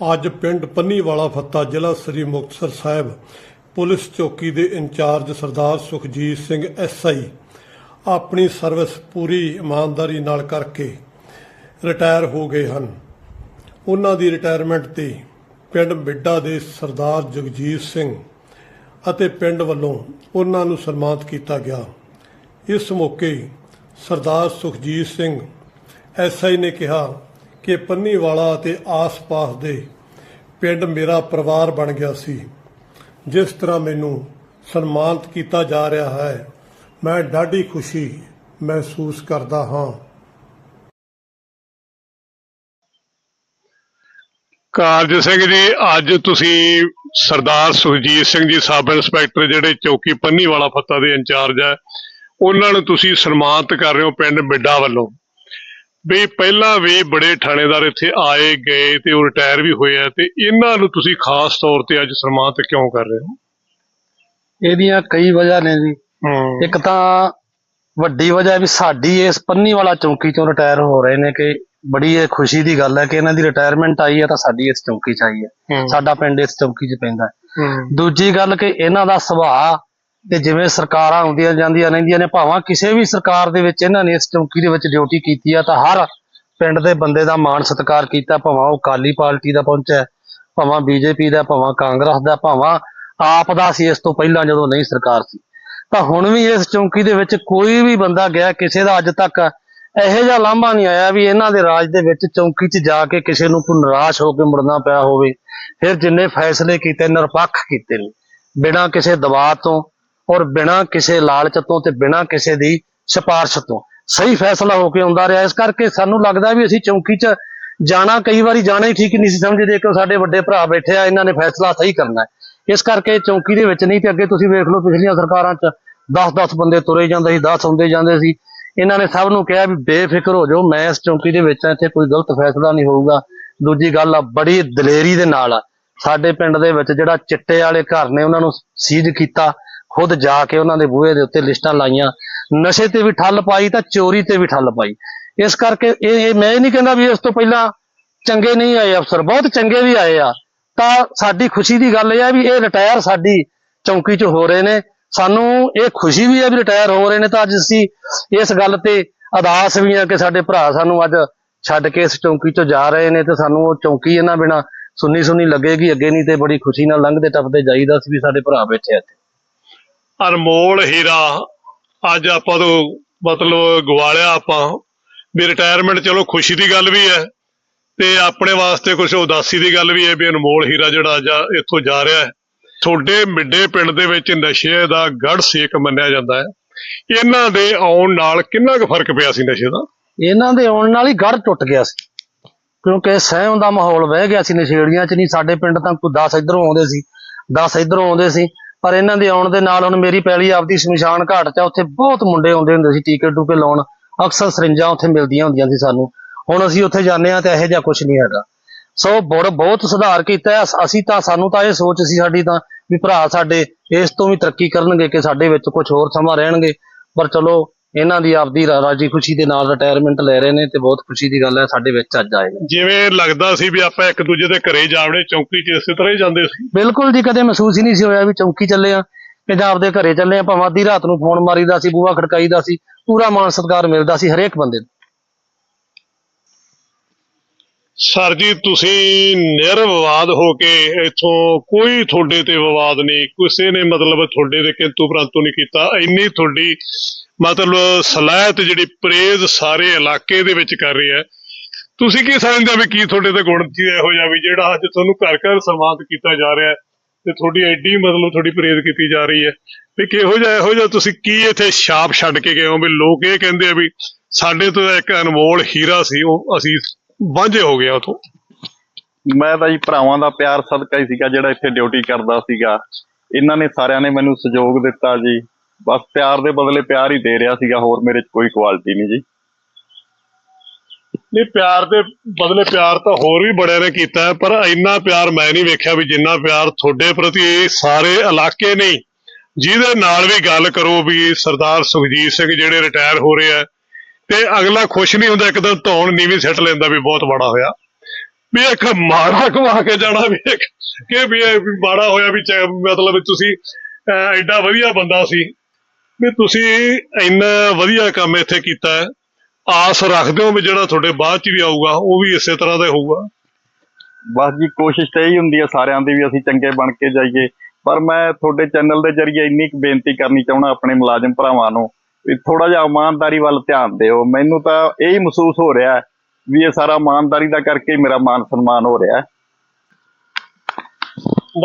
ਅੱਜ ਪਿੰਡ ਪੰਨੀਵਾਲਾ ਫੱਤਾ ਜ਼ਿਲ੍ਹਾ ਸ੍ਰੀ ਮੁਕਤਸਰ ਸਾਹਿਬ, ਪੁਲਿਸ ਚੌਕੀ ਦੇ ਇੰਚਾਰਜ ਸਰਦਾਰ ਸੁਖਜੀਤ ਸਿੰਘ ਐਸਆਈ ਆਪਣੀ ਸਰਵਿਸ ਪੂਰੀ ਇਮਾਨਦਾਰੀ ਨਾਲ ਕਰਕੇ ਰਿਟਾਇਰ ਹੋ ਗਏ ਹਨ। ਉਹਨਾਂ ਦੀ ਰਿਟਾਇਰਮੈਂਟ ਤੇ ਪਿੰਡ ਬਿੱਡਾ ਦੇ ਸਰਦਾਰ ਜਗਜੀਤ ਸਿੰਘ ਅਤੇ ਪਿੰਡ ਵੱਲੋਂ ਉਹਨਾਂ ਨੂੰ ਸਨਮਾਨਿਤ ਕੀਤਾ ਗਿਆ। ਇਸ ਮੌਕੇ ਸਰਦਾਰ ਸੁਖਜੀਤ ਸਿੰਘ ਐਸਆਈ ਨੇ ਕਿਹਾ ਕਿ ਪੰਨੀਵਾਲਾ ਅਤੇ ਆਸ-ਪਾਸ ਦੇ ਪਿੰਡ ਮੇਰਾ ਪਰਿਵਾਰ ਬਣ ਗਿਆ ਸੀ। ਜਿਸ ਤਰ੍ਹਾਂ ਮੈਨੂੰ ਸਨਮਾਨਿਤ ਕੀਤਾ ਜਾ ਰਿਹਾ ਹੈ, ਮੈਂ ਡਾਢੀ ਖੁਸ਼ੀ ਮਹਿਸੂਸ ਕਰਦਾ ਹਾਂ। ਕਾਰਜ ਸਿੰਘ ਜੀ, ਅੱਜ ਤੁਸੀਂ ਸਰਦਾਰ ਸੁਖਜੀਤ ਸਿੰਘ ਜੀ, ਸਬ ਇੰਸਪੈਕਟਰ ਜਿਹੜੇ ਚੌਕੀ ਪੰਨੀ ਵਾਲਾ ਫੱਤਾ ਦੇ ਇੰਚਾਰਜ ਹੈ, ਉਹਨਾਂ ਨੂੰ ਤੁਸੀਂ ਸਨਮਾਨਿਤ ਕਰ ਰਹੇ ਹੋ ਪਿੰਡ ਬਿੱਡਾ ਵੱਲੋਂ। ਵੀ ਪਹਿਲਾਂ ਵੀ ਬੜੇ ਥਾਣੇਦਾਰ ਇੱਥੇ ਆਏ ਗਏ ਤੇ ਉਹ ਰਿਟਾਇਰ ਵੀ ਹੋਏ ਆ ਤੇ ਇਹਨਾਂ ਨੂੰ ਤੁਸੀਂ ਖਾਸ ਤੌਰ ਤੇ ਅੱਜ ਸਨਮਾਨਿਤ ਕਿਉਂ ਕਰ ਰਹੇ ਹੋ? ਇਹਦੀਆਂ ਕਈ ਵਜ੍ਹਾ ਨੇ ਜੀ। ਇੱਕ ਤਾਂ ਵੱਡੀ ਵਜ੍ਹਾ ਵੀ ਸਾਡੀ ਇਸ ਪੰਨੀ ਵਾਲਾ ਚੌਂਕੀ ਚੋਂ ਰਿਟਾਇਰ ਹੋ ਰਹੇ ਨੇ ਕਿ ਬੜੀ ਇਹ ਖੁਸ਼ੀ ਦੀ ਗੱਲ ਹੈ ਕਿ ਇਹਨਾਂ ਦੀ ਰਿਟਾਇਰਮੈਂਟ ਆਈ ਹੈ ਤਾਂ ਸਾਡੀ ਇਸ ਚੌਂਕੀ 'ਚ ਆਈ ਹੈ। ਸਾਡਾ ਪਿੰਡ ਇਸ ਚੌਂਕੀ 'ਚ ਪੈਂਦਾ ਦੂਜੀ ਗੱਲ ਕਿ ਇਹਨਾਂ ਦਾ ਸੁਭਾਅ ਤੇ ਜਿਵੇਂ ਸਰਕਾਰਾਂ ਆਉਂਦੀਆਂ ਜਾਂਦੀਆਂ ਰਹਿੰਦੀਆਂ ਨੇ, ਭਾਵਾਂ ਕਿਸੇ ਵੀ ਸਰਕਾਰ ਦੇ ਵਿੱਚ ਇਹਨਾਂ ਨੇ ਇਸ ਚੌਂਕੀ ਦੇ ਵਿੱਚ ਡਿਊਟੀ ਕੀਤੀ ਆ, ਤਾਂ ਹਰ ਪਿੰਡ ਦੇ ਬੰਦੇ ਦਾ ਮਾਣ ਸਤਿਕਾਰ ਕੀਤਾ, ਭਾਵਾਂ ਉਹ ਕਾਲੀ ਪਾਰਟੀ ਦਾ ਪਹੁੰਚਿਆ ਭਾਵਾਂ ਬੀਜੇਪੀ ਦਾ, ਭਾਵੇਂ ਕਾਂਗਰਸ ਦਾ, ਭਾਵਾਂ ਆਪ ਦਾ ਸੀ ਇਸ ਤੋਂ ਪਹਿਲਾਂ ਜਦੋਂ ਨਹੀਂ ਸਰਕਾਰ ਸੀ। ਤਾਂ ਹੁਣ ਵੀ ਇਸ ਚੌਂਕੀ ਦੇ ਵਿੱਚ ਕੋਈ ਵੀ ਬੰਦਾ ਗਿਆ, ਕਿਸੇ ਦਾ ਅੱਜ ਤੱਕ ਇਹੋ ਜਿਹਾ ਲਾਂਭਾ ਨਹੀਂ ਆਇਆ ਵੀ ਇਹਨਾਂ ਦੇ ਰਾਜ ਦੇ ਵਿੱਚ ਚੌਂਕੀ 'ਚ ਜਾ ਕੇ ਕਿਸੇ ਨੂੰ ਕੋਈ ਨਿਰਾਸ਼ ਹੋ ਕੇ ਮੁੜਨਾ ਪਿਆ ਹੋਵੇ। ਫਿਰ ਜਿੰਨੇ ਫੈਸਲੇ ਕੀਤੇ, ਨਿਰਪੱਖ ਕੀਤੇ ਨੇ, ਬਿਨਾਂ ਕਿਸੇ ਦਬਾਅ ਤੋਂ ਔਰ ਬਿਨਾਂ ਕਿਸੇ ਲਾਲਚ ਤੋਂ ਤੇ ਬਿਨਾਂ ਕਿਸੇ ਦੀ ਸਿਫਾਰਿਸ਼ ਤੋਂ। ਸਹੀ ਫੈਸਲਾ ਹੋ ਕੇ ਆਉਂਦਾ ਰਿਹਾ। ਇਸ ਕਰਕੇ ਸਾਨੂੰ ਲੱਗਦਾ ਵੀ ਅਸੀਂ ਚੌਂਕੀ 'ਚ ਜਾਣਾ, ਕਈ ਵਾਰੀ ਜਾਣਾ ਹੀ ਠੀਕ ਨਹੀਂ ਸੀ। ਸਮਝਦੇ ਕਿ ਸਾਡੇ ਵੱਡੇ ਭਰਾ ਬੈਠੇ ਆ, ਇਹਨਾਂ ਨੇ ਫੈਸਲਾ ਸਹੀ ਕਰਨਾ ਇਸ ਕਰਕੇ ਚੌਂਕੀ ਦੇ ਵਿੱਚ ਨਹੀਂ, ਤੇ ਅੱਗੇ ਤੁਸੀਂ ਵੇਖ ਲਓ ਪਿਛਲੀਆਂ ਸਰਕਾਰਾਂ 'ਚ 10-10 ਬੰਦੇ ਤੁਰੇ ਜਾਂਦੇ ਸੀ 10 ਆਉਂਦੇ ਜਾਂਦੇ ਸੀ। ਇਹਨਾਂ ਨੇ ਸਭ ਨੂੰ ਕਿਹਾ ਵੀ ਬੇਫਿਕਰ ਹੋ ਜਾਓ, ਮੈਂ ਇਸ ਚੌਂਕੀ ਦੇ ਵਿੱਚ ਇੱਥੇ ਕੋਈ ਗਲਤ ਫੈਸਲਾ ਨਹੀਂ ਹੋਊਗਾ। ਦੂਜੀ ਗੱਲ ਆ, ਬੜੀ ਦਲੇਰੀ ਦੇ ਨਾਲ ਸਾਡੇ ਪਿੰਡ ਦੇ ਵਿੱਚ ਜਿਹੜਾ ਚਿੱਟੇ ਵਾਲੇ ਘਰ ਨੇ, ਉਹਨਾਂ ਨੂੰ ਸੀਜ਼ ਕੀਤਾ। ਖੁਦ ਜਾ ਕੇ ਉਹਨਾਂ ਦੇ ਬੂਹੇ ਦੇ ਉੱਤੇ ਲਿਸਟਾਂ ਲਾਈਆਂ, ਨਸ਼ੇ ਤੇ ਵੀ ਠੱਲ ਪਾਈ ਤਾਂ ਚੋਰੀ ਤੇ ਵੀ ਠੱਲ ਪਾਈ। ਇਸ ਕਰਕੇ ਇਹ ਮੈਂ ਇਹ ਨਹੀਂ ਕਹਿੰਦਾ ਵੀ ਇਸ ਤੋਂ ਪਹਿਲਾਂ ਚੰਗੇ ਨਹੀਂ ਆਏ ਅਫਸਰ, ਬਹੁਤ ਚੰਗੇ ਵੀ ਆਏ ਆ। ਤਾਂ ਸਾਡੀ ਖੁਸ਼ੀ ਦੀ ਗੱਲ ਇਹ ਆ ਵੀ ਇਹ ਰਿਟਾਇਰ ਸਾਡੀ ਚੌਂਕੀ 'ਚ ਹੋ ਰਹੇ ਨੇ। ਸਾਨੂੰ ਇਹ ਖੁਸ਼ੀ ਵੀ ਹੈ ਵੀ ਰਿਟਾਇਰ ਹੋ ਰਹੇ ਨੇ। ਤਾਂ ਅੱਜ ਅਸੀਂ ਇਸ ਗੱਲ ਤੇ ਅਦਾਸ ਵੀ ਆ ਕਿ ਸਾਡੇ ਭਰਾ ਸਾਨੂੰ ਅੱਜ ਛੱਡ ਕੇ ਇਸ ਚੌਂਕੀ 'ਚੋਂ ਜਾ ਰਹੇ ਨੇ ਤੇ ਸਾਨੂੰ ਉਹ ਚੌਂਕੀ ਇਹਨਾਂ ਬਿਨਾ ਸੁੰਨੀ ਸੁੰਨੀ ਲੱਗੇਗੀ, ਅੱਗੇ ਨਹੀਂ ਤੇ ਬੜੀ ਖੁਸ਼ੀ ਨਾਲ ਲੰਘਦੇ ਟੱਪਦੇ ਜਾਈਦਾ ਸੀ ਵੀ ਸਾਡੇ ਭਰਾ ਬੈਠੇ ਆ ਅਨਮੋਲ ਹੀਰਾ। ਅੱਜ ਆਪਾਂ ਤੋਂ ਮਤਲਬ ਗਵਾਲਿਆ ਆਪਾਂ। ਵੀ ਰਿਟਾਇਰਮੈਂਟ ਚਲੋ ਖੁਸ਼ੀ ਦੀ ਗੱਲ ਵੀ ਹੈ। ਤੇ ਆਪਣੇ ਵਾਸਤੇ ਕੁਝ ਉਦਾਸੀ ਦੀ ਗੱਲ ਵੀ ਹੈ ਵੀ ਅਨਮੋਲ ਹੀਰਾ ਜਿਹੜਾ ਅੱਜ ਆ- ਇੱਥੋਂ ਜਾ ਰਿਹਾ ਹੈ। ਤੁਹਾਡੇ ਮਿੱਡੇ ਪਿੰਡ ਦੇ ਵਿੱਚ ਨਸ਼ੇ ਦਾ ਗੜ ਸੇਕ ਮੰਨਿਆ ਜਾਂਦਾ ਹੈ। ਇਹਨਾਂ ਦੇ ਆਉਣ ਨਾਲ ਕਿੰਨਾ ਕੁ ਫ਼ਰਕ ਪਿਆ ਸੀ ਨਸ਼ੇ ਦਾ? ਇਹਨਾਂ ਦੇ ਆਉਣ ਨਾਲ ਹੀ ਗੜ ਟੁੱਟ ਗਿਆ ਸੀ। ਕਿਉਂਕਿ ਸਹਿਮ ਦਾ ਮਾਹੌਲ ਵਹਿ ਗਿਆ ਸੀ ਨਸ਼ੇੜੀਆਂ 'ਚ, ਨਹੀਂ ਸਾਡੇ ਪਿੰਡ ਤਾਂ ਕੋਈ 10 ਇਧਰੋਂ ਆਉਂਦੇ ਸੀ। 10 ਇਧਰੋਂ ਆਉਂਦੇ ਸੀ। ਪਰ ਇਹਨਾਂ ਦੇ ਆਉਣ ਦੇ ਨਾਲ ਹੁਣ ਮੇਰੀ ਪੈਲੀ ਆਪਦੀ ਸ਼ਮਸ਼ਾਨ ਘਾਟ 'ਚ ਉੱਥੇ ਬਹੁਤ ਮੁੰਡੇ ਆਉਂਦੇ ਹੁੰਦੇ ਸੀ ਟੀਕੇ ਟੂਕੇ ਲਾਉਣ। ਅਕਸਰ ਸਰਿੰਜਾਂ ਉੱਥੇ ਮਿਲਦੀਆਂ ਹੁੰਦੀਆਂ ਸੀ ਸਾਨੂੰ। ਹੁਣ ਅਸੀਂ ਉੱਥੇ ਜਾਂਦੇ ਆ ਤੇ ਇਹੋ ਜਿਹਾ ਕੁਝ ਨਹੀਂ ਹੈਗਾ। ਸੋ ਬੜ ਬਹੁਤ ਸੁਧਾਰ ਕੀਤਾ ਹੈ। ਅਸੀਂ ਤਾਂ, ਸਾਨੂੰ ਤਾਂ ਇਹ ਸੋਚ ਸੀ ਸਾਡੀ ਤਾਂ ਵੀ ਭਰਾ ਸਾਡੇ ਇਸ ਤੋਂ ਵੀ ਤਰੱਕੀ ਕਰਨਗੇ ਕਿ ਸਾਡੇ ਵਿੱਚ ਕੁਝ ਹੋਰ ਸਮਾਂ ਰਹਿਣਗੇ। ਪਰ ਚਲੋ ਇਹਨਾਂ ਦੀ ਆਪਦੀ ਰਾਜੀ ਖੁਸ਼ੀ ਦੇ ਨਾਲ ਰਿਟਾਇਰਮੈਂਟ ਲੈ ਰਹੇ ਨੇ ਤੇ ਬਹੁਤ ਖੁਸ਼ੀ ਦੀ ਗੱਲ ਹੈ ਸਾਡੇ ਵਿੱਚ ਅੱਜ ਆਏ ਨੇ। ਜਿਵੇਂ ਲੱਗਦਾ ਸੀ ਵੀ ਆਪਾਂ ਇੱਕ ਦੂਜੇ ਦੇ ਘਰੇ ਜਾਵੜੇ ਚੌਂਕੀ 'ਚ ਇਸੇ ਤਰ੍ਹਾਂ ਹੀ ਜਾਂਦੇ ਸੀ। ਬਿਲਕੁਲ ਜੀ ਕਦੇ ਮਹਿਸੂਸ ਹੀ ਨਹੀਂ ਸੀ ਹੋਇਆ ਵੀ ਚੌਂਕੀ ਚੱਲੇ ਆ ਜਾਂ ਆਪਦੇ ਘਰੇ ਚੱਲੇ ਆ ਭਾਵੇਂ ਅੱਧੀ ਰਾਤ ਨੂੰ ਫੋਨ ਮਾਰੀਦਾ ਸੀ ਬੂਹਾ ਖੜਕਾਈਦਾ ਸੀ ਪੂਰਾ ਮਾਣ ਸਤਿਕਾਰ ਮਿਲਦਾ ਸੀ ਹਰੇਕ ਬੰਦੇ ਨੂੰ। ਸਰ ਜੀ ਤੁਸੀਂ ਨਿਰਵਿਵਾਦ ਹੋ ਕੇ ਇੱਥੋਂ ਕੋਈ ਤੁਹਾਡੇ ਤੇ ਵਿਵਾਦ ਨਹੀਂ ਕਿਸੇ ਨੇ ਮਤਲਬ ਤੁਹਾਡੇ ਤੇ ਕਿੰਤੂ ਪ੍ਰੰਤੂ ਨਹੀਂ ਕੀਤਾ ਇੰਨੀ ਤੁਹਾਡੀ ਮਤਲਬ ਸਲਾਹਤ ਜਿਹੜੀ ਪ੍ਰੇਜ਼ ਸਾਰੇ ਇਲਾਕੇ ਦੇ ਵਿੱਚ ਕਰ ਰਹੀ ਹੈ। ਤੁਸੀਂ ਕੀ ਸਮਝਦੇ ਹੋ ਵੀ ਕੀ ਤੁਹਾਡੇ ਤੇ ਗੁਣ ਜੀ ਇਹੋ ਜਿਹਾ ਵੀ ਜਿਹੜਾ ਅੱਜ ਤੁਹਾਨੂੰ ਘਰ ਘਰ ਸਨਮਾਨਿਤ ਕੀਤਾ ਜਾ ਰਿਹਾ ਹੈ ਤੇ ਤੁਹਾਡੀ ਐਡੀ ਮਤਲਬ ਤੁਹਾਡੀ ਪ੍ਰੇਜ਼ ਕੀਤੀ ਜਾ ਰਹੀ ਹੈ? ਵੀ ਕਿਹੋ ਜਿਹਾ, ਇਹੋ ਜਿਹਾ ਤੁਸੀਂ ਕੀ ਇੱਥੇ ਛਾਪ ਛੱਡ ਕੇ ਗਏ ਹੋ ਵੀ ਲੋਕ ਇਹ ਕਹਿੰਦੇ ਆ ਵੀ ਸਾਡੇ ਤੋਂ ਇੱਕ ਅਨਮੋਲ ਹੀਰਾ ਸੀ, ਉਹ ਅਸੀਂ ਵਾਂਝੇ ਹੋ ਗਏ ਉਥੋਂ? ਮੈਂ ਤਾਂ ਜੀ ਭਰਾਵਾਂ ਦਾ ਪਿਆਰ ਸਦਕਾ ਹੀ ਸੀਗਾ ਜਿਹੜਾ ਇੱਥੇ ਡਿਊਟੀ ਕਰਦਾ ਸੀਗਾ। ਇਹਨਾਂ ਨੇ ਸਾਰਿਆਂ ਨੇ ਮੈਨੂੰ ਸਹਿਯੋਗ ਦਿੱਤਾ ਜੀ। ਬਸ ਪਿਆਰ ਦੇ ਬਦਲੇ ਪਿਆਰ ਹੀ ਦੇ ਰਿਹਾ ਸੀਗਾ ਹੋਰ ਮੇਰੇ 'ਚ ਕੋਈ ਕੁਆਲਿਟੀ ਨਹੀਂ ਜੀ। ਨਹੀਂ ਪਿਆਰ ਦੇ ਬਦਲੇ ਪਿਆਰ ਤਾਂ ਹੋਰ ਵੀ ਬੜਿਆਂ ਨੇ ਕੀਤਾ ਪਰ ਇੰਨਾ ਪਿਆਰ ਮੈਂ ਨਹੀਂ ਵੇਖਿਆ ਵੀ ਜਿੰਨਾ ਪਿਆਰ ਤੁਹਾਡੇ ਪ੍ਰਤੀ ਸਾਰੇ ਇਲਾਕੇ ਨੇ। ਜਿਹਦੇ ਨਾਲ ਵੀ ਗੱਲ ਕਰੋ ਵੀ ਸਰਦਾਰ ਸੁਖਜੀਤ ਸਿੰਘ ਜਿਹੜੇ ਰਿਟਾਇਰ ਹੋ ਰਹੇ ਆ ਤੇ ਅਗਲਾ ਖੁਸ਼ ਨਹੀਂ ਹੁੰਦਾ ਇੱਕਦਮ ਧੌਣ ਨੀਵੀਂ ਸਿੱਟ ਲੈਂਦਾ ਵੀ ਬਹੁਤ ਬੜਾ ਹੋਇਆ। ਵੀ ਇੱਕ ਮਾੜਾ ਕਮਾ ਕੇ ਜਾਣਾ ਵੀ ਕਿ ਵੀ ਇਹ ਮਾੜਾ ਹੋਇਆ ਵੀ ਚਾਹੇ ਮਤਲਬ ਤੁਸੀਂ ਅਹ, ਐਡਾ ਵਧੀਆ ਬੰਦਾ ਸੀ। ਵੀ ਤੁਸੀਂ ਇੰਨਾ ਵਧੀਆ ਕੰਮ ਇੱਥੇ ਕੀਤਾ ਹੈ। ਆਸ ਰੱਖਦੇ ਹੋ ਵੀ ਜਿਹੜਾ ਤੁਹਾਡੇ ਬਾਅਦ ਚ ਵੀ ਆਊਗਾ, ਉਹ ਵੀ ਇਸੇ ਤਰ੍ਹਾਂ ਦਾ ਹੋਊਗਾ। ਬਸ ਜੀ, ਕੋਸ਼ਿਸ਼ ਤਾਂ ਇਹੀ ਹੁੰਦੀ ਹੈ ਸਾਰਿਆਂ ਦੀ ਵੀ ਅਸੀਂ ਚੰਗੇ ਬਣ ਕੇ ਜਾਈਏ। ਪਰ ਮੈਂ ਤੁਹਾਡੇ ਚੈਨਲ ਦੇ ਜ਼ਰੀਏ ਇੰਨੀ ਕੁ ਬੇਨਤੀ ਕਰਨੀ ਚਾਹੁੰਦਾ ਆਪਣੇ ਮੁਲਾਜ਼ਮ ਭਰਾਵਾਂ ਨੂੰ ਵੀ ਥੋੜਾ ਜਿਹਾ ਇਮਾਨਦਾਰੀ ਵੱਲ ਧਿਆਨ ਦਿਓ। ਮੈਨੂੰ ਤਾਂ ਇਹੀ ਮਹਿਸੂਸ ਹੋ ਰਿਹਾ ਵੀ ਇਹ ਸਾਰਾ ਇਮਾਨਦਾਰੀ ਦਾ ਕਰਕੇ ਮੇਰਾ ਮਾਨ ਸਨਮਾਨ ਹੋ ਰਿਹਾ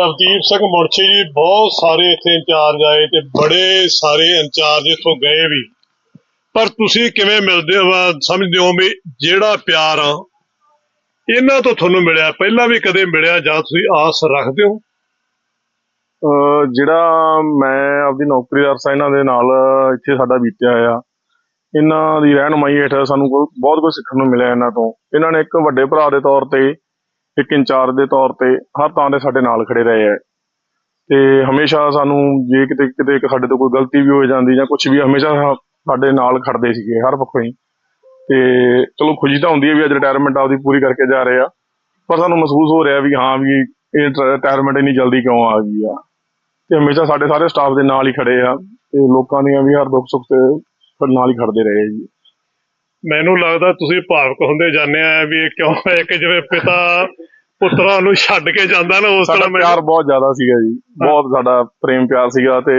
ਨਵਦੀਪ ਸਿੰਘ ਮੁਨਸ਼ੀ ਜੀ ਬਹੁਤ ਸਾਰੇ ਇੱਥੇ ਇੰਚਾਰਜ ਆਏ ਤੇ ਬੜੇ ਸਾਰੇ ਇੰਚਾਰਜ ਇੱਥੋਂ ਗਏ ਵੀ। ਪਰ ਤੁਸੀਂ ਕਿਵੇਂ ਮਿਲਦੇ ਹੋ ਸਮਝਦੇ ਹੋ ਵੀ ਜਿਹੜਾ ਪਿਆਰ ਆ, ਇਹਨਾਂ ਤੋਂ ਤੁਹਾਨੂੰ ਮਿਲਿਆ, ਪਹਿਲਾਂ ਵੀ ਕਦੇ ਮਿਲਿਆ ਜਾਂ ਤੁਸੀਂ ਆਸ ਰੱਖਦੇ ਹੋ? ਅਹ ਜਿਹੜਾ ਮੈਂ ਆਪਦੀ ਨੌਕਰੀ ਦਾ ਅਰਸਾ ਇਹਨਾਂ ਦੇ ਨਾਲ ਇੱਥੇ ਸਾਡਾ ਬੀਤਿਆ ਆ ਇਹਨਾਂ ਦੀ ਰਹਿਨੁਮਾਈ ਹੇਠ ਸਾਨੂੰ ਬਹੁਤ ਬਹੁਤ ਕੁਝ ਸਿੱਖਣ ਨੂੰ ਮਿਲਿਆ ਇਹਨਾਂ ਤੋਂ। ਇਹਨਾਂ ਨੇ ਇੱਕ ਵੱਡੇ ਭਰਾ ਦੇ ਤੌਰ ਤੇ ਇੱਕ ਇੰਚਾਰਜ ਦੇ ਤੌਰ ਤੇ ਹਰ ਤਾਂ ਦੇ ਸਾਡੇ ਨਾਲ ਖੜੇ ਰਹੇ ਹੈ ਤੇ ਹਮੇਸ਼ਾ ਸਾਨੂੰ ਜੇ ਕਿਤੇ ਕਿਤੇ ਸਾਡੇ ਤੋਂ ਕੋਈ ਗਲਤੀ ਵੀ ਹੋ ਜਾਂਦੀ ਜਾਂ ਕੁਝ ਵੀ, ਹਮੇਸ਼ਾ ਸਾਡੇ ਨਾਲ ਖੜਦੇ ਸੀਗੇ ਹਰ ਪੱਖੋਂ ਹੀ। ਤੇ ਚਲੋ ਖੁਸ਼ੀ ਤਾਂ ਹੁੰਦੀ ਹੈ ਵੀ ਅੱਜ ਰਿਟਾਇਰਮੈਂਟ ਆਪਦੀ ਪੂਰੀ ਕਰਕੇ ਜਾ ਰਹੇ ਆ। ਪਰ ਸਾਨੂੰ ਮਹਿਸੂਸ ਹੋ ਰਿਹਾ ਵੀ ਹਾਂ ਵੀ ਇਹ ਰਿਟਾਇਰਮੈਂਟ ਇੰਨੀ ਜਲਦੀ ਕਿਉਂ ਆ ਗਈ ਆ? ਤੇ ਹਮੇਸ਼ਾ ਸਾਡੇ ਸਾਰੇ ਸਟਾਫ ਦੇ ਨਾਲ ਹੀ ਖੜੇ ਆ ਤੇ ਲੋਕਾਂ ਦੀਆਂ ਵੀ ਹਰ ਦੁੱਖ ਸੁੱਖ ਤੇ ਨਾਲ ਹੀ ਖੜਦੇ ਰਹੇ ਜੀ। ਮੈਨੂੰ ਲੱਗਦਾ ਤੁਸੀਂ ਭਾਵਕ ਹੁੰਦੇ ਜਾਂਦੇ ਆ ਵੀ ਇਹ ਕਿਉਂ ਇੱਕ ਜਿਵੇਂ ਪਿਤਾ ਪੁੱਤਰਾਂ ਨੂੰ ਛੱਡ ਕੇ ਜਾਂਦਾ ਨਾ ਉਸ ਤਰ੍ਹਾਂ ਪਿਆਰ ਬਹੁਤ ਜ਼ਿਆਦਾ ਸੀਗਾ ਜੀ। ਬਹੁਤ ਸਾਡਾ ਪ੍ਰੇਮ ਪਿਆਰ ਸੀਗਾ ਤੇ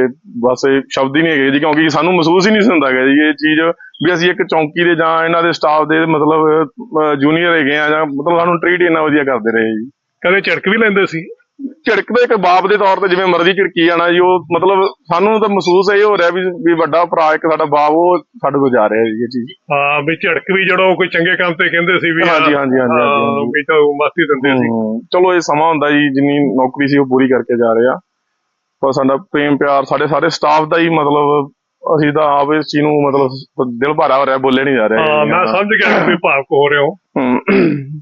ਬਸ ਇਹ ਸ਼ਬਦ ਹੀ ਨਹੀਂ ਹੈਗੇ ਜੀ ਕਿਉਂਕਿ ਸਾਨੂੰ ਮਹਿਸੂਸ ਹੀ ਨਹੀਂ ਹੁੰਦਾ ਹੈਗਾ ਜੀ ਇਹ ਚੀਜ਼ ਵੀ ਅਸੀਂ ਇੱਕ ਚੌਂਕੀ ਦੇ ਜਾਂ ਇਹਨਾਂ ਦੇ ਸਟਾਫ ਦੇ ਮਤਲਬ ਜੂਨੀਅਰ ਹੈਗੇ ਆ ਜਾਂ ਮਤਲਬ ਸਾਨੂੰ ਟ੍ਰੀਟ ਇੰਨਾ ਵਧੀਆ ਕਰਦੇ ਰਹੇ ਜੀ। ਕਦੇ ਝਿੜਕ ਵੀ ਲੈਂਦੇ ਸੀ? ਝਿੜਕਦੇ ਇੱਕ ਬਾਪ ਦੇ ਤੌਰ ਤੇ ਜਿਵੇਂ ਮਰਜ਼ੀ ਝਿੜਕੀ ਜਾਣਾ ਜੀ ਉਹ ਮਤਲਬ ਸਾਨੂੰ ਤਾਂ ਮਹਿਸੂਸ ਇਹ ਹੋ ਰਿਹਾ ਵੀ ਵੀ ਵੱਡਾ ਭਰਾ ਇੱਕ ਸਾਡਾ ਬਾਪ ਉਹ ਸਾਡੇ ਤੋਂ ਜਾ ਰਿਹਾ ਜੀ ਇਹ ਚੀਜ਼। ਹਾਂ ਵੀ ਝਿੜਕ ਵੀ ਜਦੋਂ ਕੋਈ ਚੰਗੇ ਕੰਮ ਤੇ ਕਹਿੰਦੇ ਸੀ ਵੀ ਹਾਂਜੀ, ਹਾਂਜੀ, ਹਾਂਜੀ। ਵੀ ਤਾਂ ਮਾਫੀ ਦਿੰਦੇ ਸੀ। ਚਲੋ ਇਹ ਸਮਾਂ ਹੁੰਦਾ ਜੀ ਜਿੰਨੀ ਨੌਕਰੀ ਸੀ ਉਹ ਪੂਰੀ ਕਰਕੇ ਜਾ ਰਹੇ ਆ। ਪਰ ਸਾਡਾ ਪ੍ਰੇਮ ਪਿਆਰ ਸਾਡੇ ਸਾਰੇ ਸਟਾਫ ਦਾ ਹੀ ਮਤਲਬ ਅਸੀਂ ਤਾਂ ਆਪ ਇਸ ਚੀਜ਼ ਨੂੰ ਮਤਲਬ ਦਿਲ ਭਰਾ ਹੋ ਰਿਹਾ ਬੋਲੇ ਨਹੀਂ ਜਾ ਰਿਹਾ ਹਾਂ। ਮੈਂ ਸਮਝ ਗਿਆ ਕਿ ਭਾਵਕ ਹੋ ਰਹੇ ਹੋ।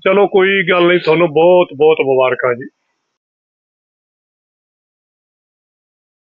ਚਲੋ ਕੋਈ ਗੱਲ ਨਹੀਂ ਤੁਹਾਨੂੰ ਬਹੁਤ ਬਹੁਤ ਮੁਬਾਰਕਾਂ ਜੀ।